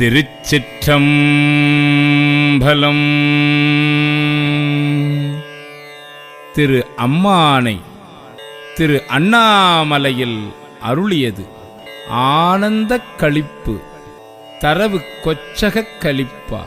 திருச்சிற்றம்பலம். திரு அம்மானை திரு அண்ணாமலையில் அருளியது ஆனந்தக் களிப்பு தரவு கொச்சகக் களிப்பா.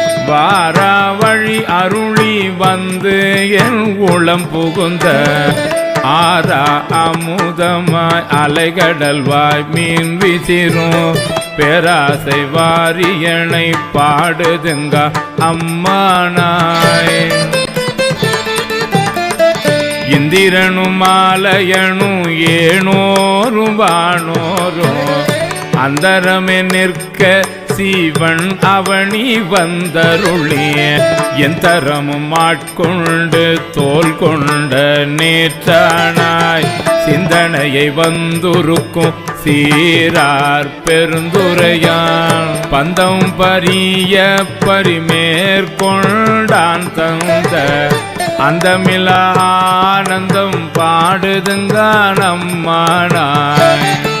வாராவழி அருளி வந்து என் உளம் புகுந்த ஆதா அமுதமாய் அலைகடல்வாய் மீன் விசிறும். பேராசை வாரியனை பாடுதுங்க அம்மானாய் இந்திரனும் மாலையனும் ஏனோரும் வானோரும் அந்தரமே நிற்க சீவன் அவனி வந்தருளே. என் தரமும் ஆட்கொண்டு தோல் கொண்ட நேற்றானாய். சிந்தனையை வந்துருக்கும் சீரார் பெருந்துரையான். பந்தம் பரிய பரிமேற்கொண்டான் தந்த அந்தமில ஆனந்தம் பாடுதுங்க நம்மானாய்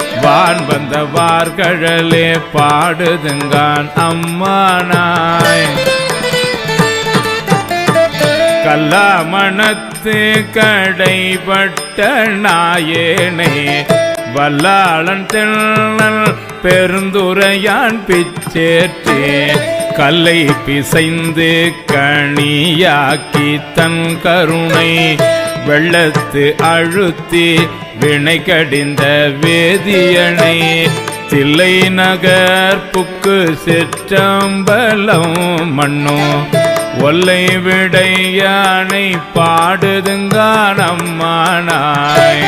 வான் வந்த வார்கழலே பாடுதுங்கான் அம்மானாய். கல்லாமணத்து கடைபட்ட நாயேனே வல்லாளன் தென்னல் பெருந்துரையான் பிச்சேற்றே. கல்லை பிசைந்து கணியாக்கி தன் கருணை வெள்ளத்து அழுத்தி வினை கடிந்த வேதியனை தில்லை நகர் புக்கு செற்றம்பலம் மண்ணும் ஒல்லை விடை யானை பாடுதுங்கானம்மானாய்.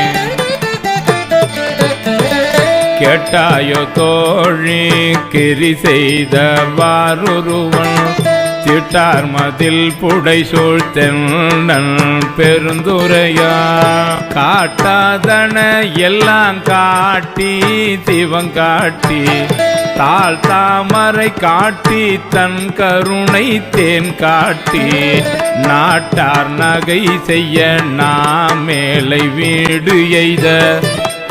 கேட்டாயோ தோழி கிரி செய்த வாருருவன் விட்டார் மதில் புடை சூழ்த்தென்னன் பெருந்துரையா. காட்டாதன எல்லாம் காட்டி சிவம் காட்டி தாழ் தாமரை காட்டி தன் கருணை தேன் காட்டி நாட்டார் நகை செய்ய நாம் மேலை வீடு எய்த.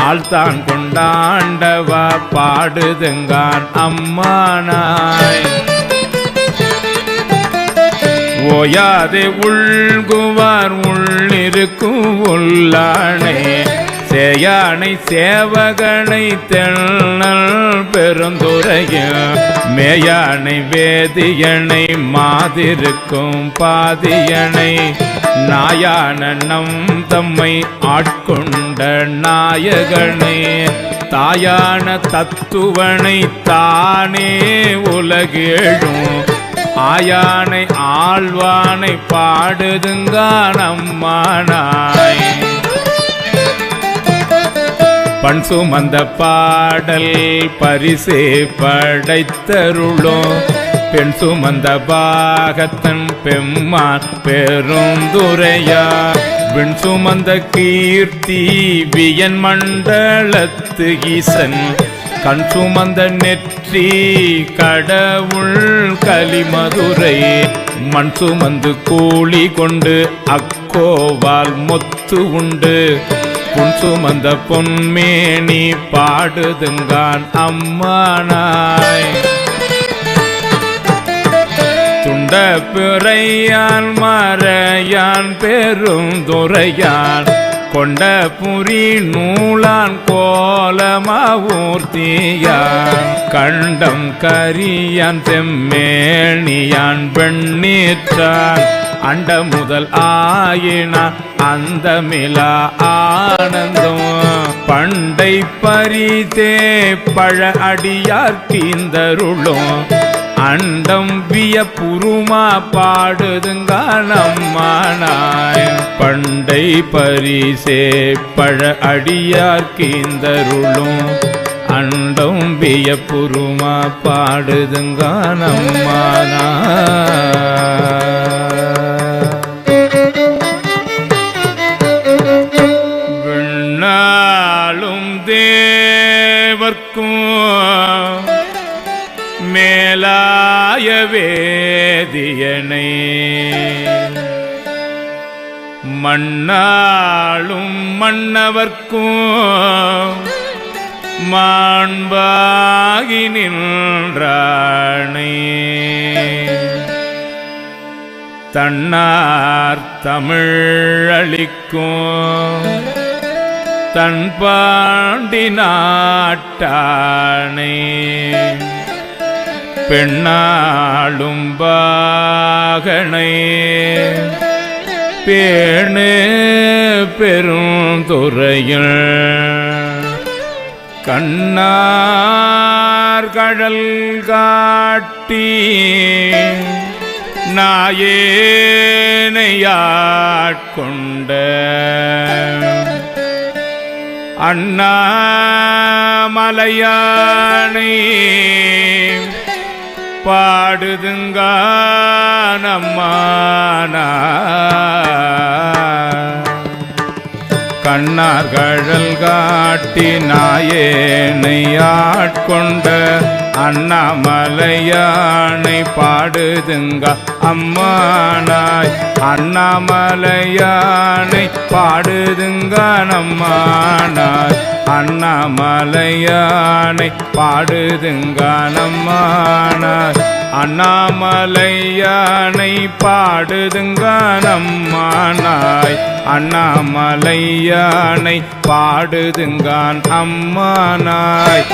ஆழ்த்தான் கொண்டாண்டவா பாடுதுங்கான் அம்மானாய். ஓயாது உள்குவார் உள்ளிருக்கும் உள்ளானே. சேயானை சேவகனை தென்னல் பெருந்துரைய மேயானை வேதியனை மாதிருக்கும் பாதியனை. நாயான நம் தம்மை ஆட்கொண்ட நாயகனே தாயான தத்துவனை தானே உலகேழும். ஆயானை ஆழ்வானை பாடுதுங்கானம்மானாய் பண் சுமந்த பாடல் பரிசே படைத்தருளோ பெண் சுமந்த பாகத்தன் பெம்மான் பெருந்துரையா. விண் சுமந்த கீர்த்தி வியன் மண்டலத்து ஈசன். கண் சுமந்த நெற்றி கடவுள் கலிமதுரை மண் சுமந்து கூலி கொண்டு அக்கோவால் மொத்து உண்டு. புன் சுமந்த பொன்மேனி பாடுதுங்கான் அம்மானாய். துண்ட பிறையான் மறையான் பெரும் துறையான். கொண்ட புரி நூலான் கோலமூர்த்தியான் கண்டம் கரியான் செம்மேணியான் பெண்ணீற்றான். அண்ட முதல் ஆயினா அந்த மிலா ஆனந்தம். பண்டை பரிதே பழ அடியார் தீந்தருளும் அண்டம் விய புருமா பாடுதுங்க நம்மானாய் பண்டை பரிசே பழ அடியார்கீந்தருளும் அண்டம் விய புருமா பாடுதுங்க நம்மானாய் மன்னவர்க்கும் மாண்பாகி நின்றானே. தன்னார் தமிழளிக்கும் தன் பாண்டி நாட்டானே. பெண்ணாளும் பாகனே. பேணு பெரும் துறையில் கண்ணார் கடல் காட்டி நாயேனையாட்கொண்ட அண்ணாமலையானை பாடுதுங்க நம்மானா. கண்ணார் கழல் காட்டி நாயேனை ஆட்கொண்ட அண்ணாமலையானை பாடுதுங்க அம்மானாய். அண்ணாமலையானை பாடுதுங்க நம்மானாய். அண்ணாமலையானை பாடுதுங்கானம்மானார் அண்ணாமலையானை பாடுதுங்கானம்மானாய் அண்ணாமலையானை பாடுதுங்கான் அம்மானாய்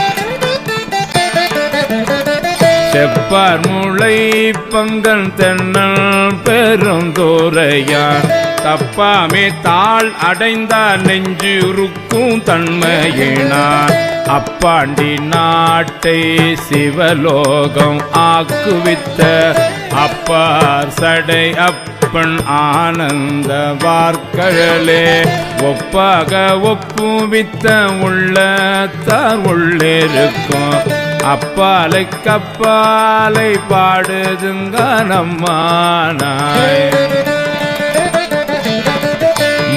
செப்பார் முளை பங்கன் தென்னல் பெருந்தோரையான். தப்பாமே தாள் அடைந்த நெஞ்சு உருக்கும் தன்மையினான் அப்பாண்டி நாட்டை சிவலோகம் ஆக்குவித்த அப்பார் சடை அப்பன் ஆனந்த வார்கழலே ஒப்பாக ஒப்புவித்த உள்ளத்தார் உள்ளிருக்கும். அப்பாலை கப்பாலை பாடுதுங்க நம்மானாய்.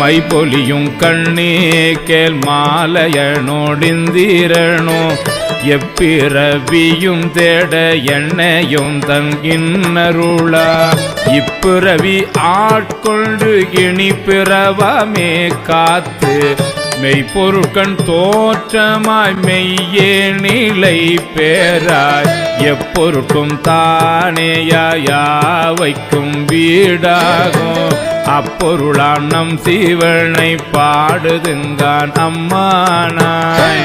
மை பொலியும் கண்ணே கேள் மாலையனோடிந்திரனோ. எப்பிறவியும் தேட எண்ணையும் தங்கின்னருளா. இப்பிறவி ஆட்கொண்டு இனி பிறவமே காத்து. மெய்ப்பொருட்கண் தோற்றமாய் மெய்யே நிலை பேராய். எப்பொருட்கும் தானேயா யாவைக்கும் வீடாகும். அப்பொருளாம் நம் சீவனை பாடுதுங்கான் அம்மானாய்.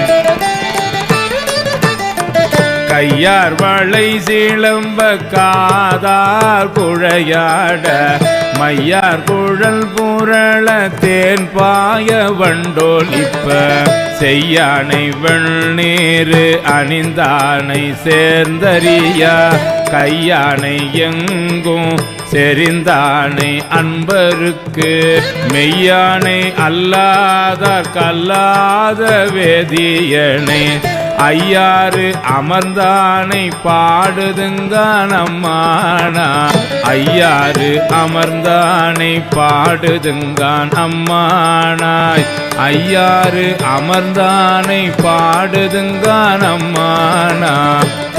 கையார் வளை சிலம்ப காதார் குழையாட மையார் குழல் புரள தேன் பாய வண்டோலிப்ப செய்யானை வெண்ணீரு அணிந்தானை சேர்ந்தறியா. கையானை எங்கும் செறிந்தானை அன்பருக்கு. மெய்யானை அல்லாத கல்லாத வேதியனை. ஐயாறு அமர்ந்தானை பாடுதுங்கான் அம்மானா. ஐயாறு அமர்ந்தானை பாடுதுங்கான் அம்மானாய். ஐயாறு அமர்ந்தானை பாடுதுங்கான் அம்மானா.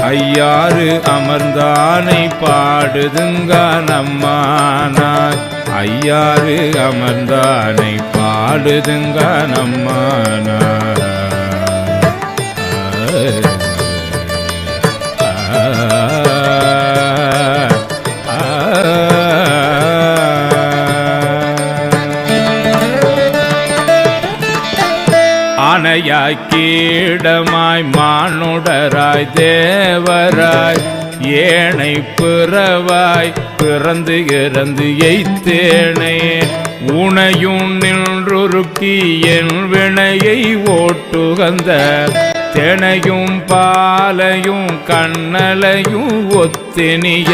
ஐயாறு அமர்ந்தானை பாடுதுங்க நம்மானார் ஐயாறு அமர்ந்தானை பாடுதுங்க நம்மானார் ஆனையாய் கீடமாய் மானுடராய் தேவராய் ஏனை பிறவாய் பிறந்து இறந்து எய்த்தேனே. உனையும் நின்றுருக்கி என் வினையை ஓட்டுகந்த தெனையும் பாலையும் கண்ணலையும் ஒத்தினிய.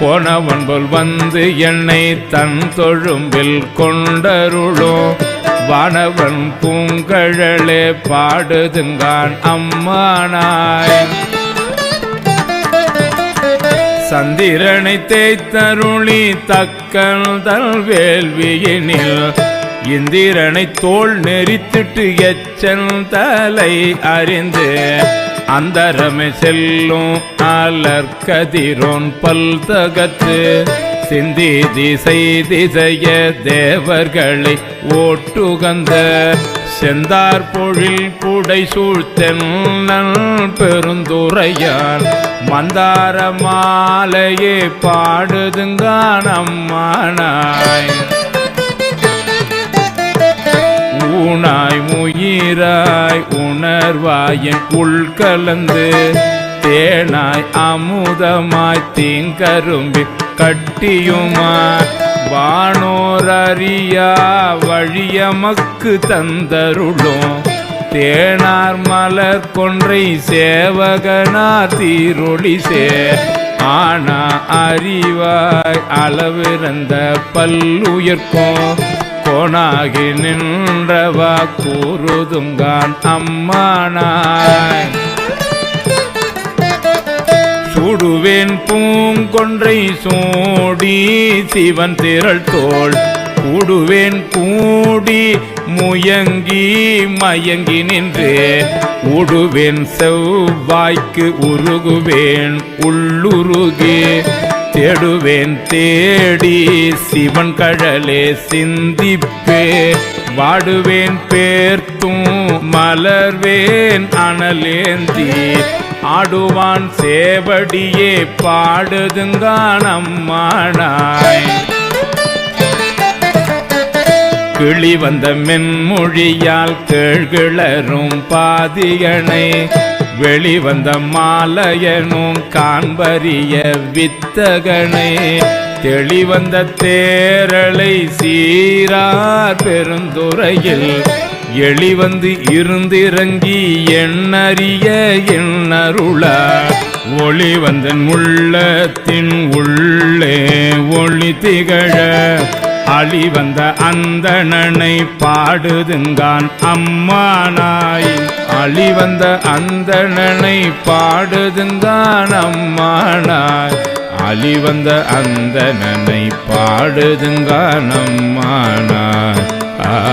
கோணவன்போல் வந்து என்னை தன் தொழும்பில் கொண்டருளோ. வானவன் பூங்கழலே பாடுதுங்கான் அம்மானாய். சந்திரனை தேய்த்தருளி தக்கல் தல் வேள்வியினில் இந்திரனை தோல் நெறித்திட்டு எச்சல் தலை அறிந்து அந்தரமை செல்லும் அலர்கதிரோன் பல் தகத்து சிந்தி திசை திசைய தேவர்களை ஓட்டுகந்த செந்தார் பொழில் புடை சூழ்த்தென்னல் பெருந்துரையான். மந்தார மாலையே பாடுதுங்கான் அம்மானாய். ஊனாய் முயிராய் உணர்வாயின் உள்கலந்து தேனாய் அமுதமாய் தீங்கரும்பி கட்டியுமாய் வானோரறியா வழியமக்கு தந்தருளும். தேனார் மலர் கொன்றை சேவகனா தீரொளி சே ஆனா அறிவாய் அளவிறந்த பல்லுயிர்க்கும். கோணாகி நின்றவா கூறுதுங்கான் அம்மானாய். கூடுவேன் பூங்கொன்றை சூடி சிவன் திரள் தோல் கூடுவேன் கூடி முயங்கி மயங்கி நின்று. உடுவேன் செவ்வாய்க்கு உருகுவேன் உள்ளுருகி. தேடுவேன் தேடி சிவன் கழலே சிந்திப்பே. வாடுவேன் பேர்த்தும் மலர்வேன் அனலேந்தி. ஆடுவான் சேவடியே பாடுதுங்கானம்மானாய். கிளி வந்த மென்மொழியால் கேழ்கிளரும் பாதியனை வெளிவந்த மாலையனும் காண்பறிய வித்தகனை. தெளிவந்த தேரலை சீரார் பெருந்துறையில் எளி வந்து இருந்திறங்கி எண்ணறிய எண்ணருள ஒளி வந்தன் உள்ளத்தின் உள்ளே ஒளி திகழ. அழி வந்த அந்த நனை பாடுதுங்கான் அம்மானாய். அழி வந்த அந்த நனை பாடுதுங்கான் அம்மானாய். அழி வந்த அந்த நனை பாடுதுங்கான் அம்மானாய். ஆ.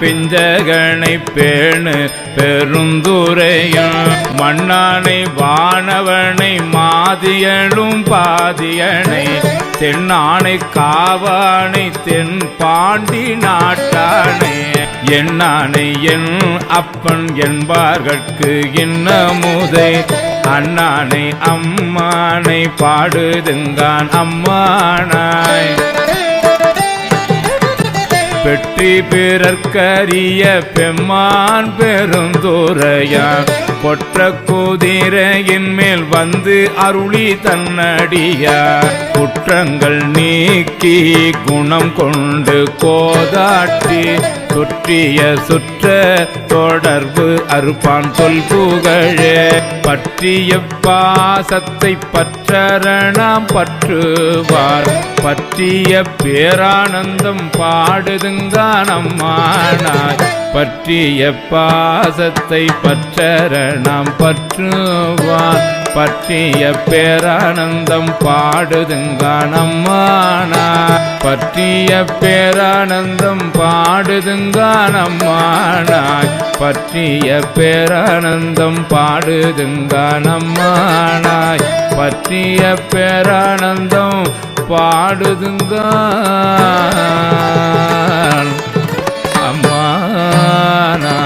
பிஞ்சகனை பேணு பெருந்துரையும் மண்ணானை வானவனை மாதியலும் பாதியனை தென்னானை காவானை தென் பாண்டி நாட்டானே. என்னானை என் அப்பன் என்பார்கட்கு இன்னமுதை அண்ணானை அம்மானை பாடுதுங்கான் அம்மானாய். பெற்றி பிறர்க்கரிய பெம்மான் பெருந்துரையான் கொற்ற குதிரையின் மேல் வந்து அருளி தன்னடியா. குற்றங்கள் நீக்கி குணம் கொண்டு கோதாட்டி சுற்றிய சுற்ற தொடர்பு அறுப்பான் சொல் புகழே. பற்றிய பாசத்தை பற்றரணாம் பற்றுவார். பற்றிய பேரானந்தம் பாடுதுங்கானம்மானாய் பற்றிய பாசத்தை பற்றரணாம் பற்றுவார். பற்றிய பேரானந்தம் பாடுதுங்கானம்மானாய் பற்றிய பேரானந்தம் பாடுதுங்கானம்மானாய் பற்றிய பேரானந்தம் பாடுதுங்கானம்மானாய் பற்றிய பேரானந்தம் பாடுதுங்கான் அம்மானா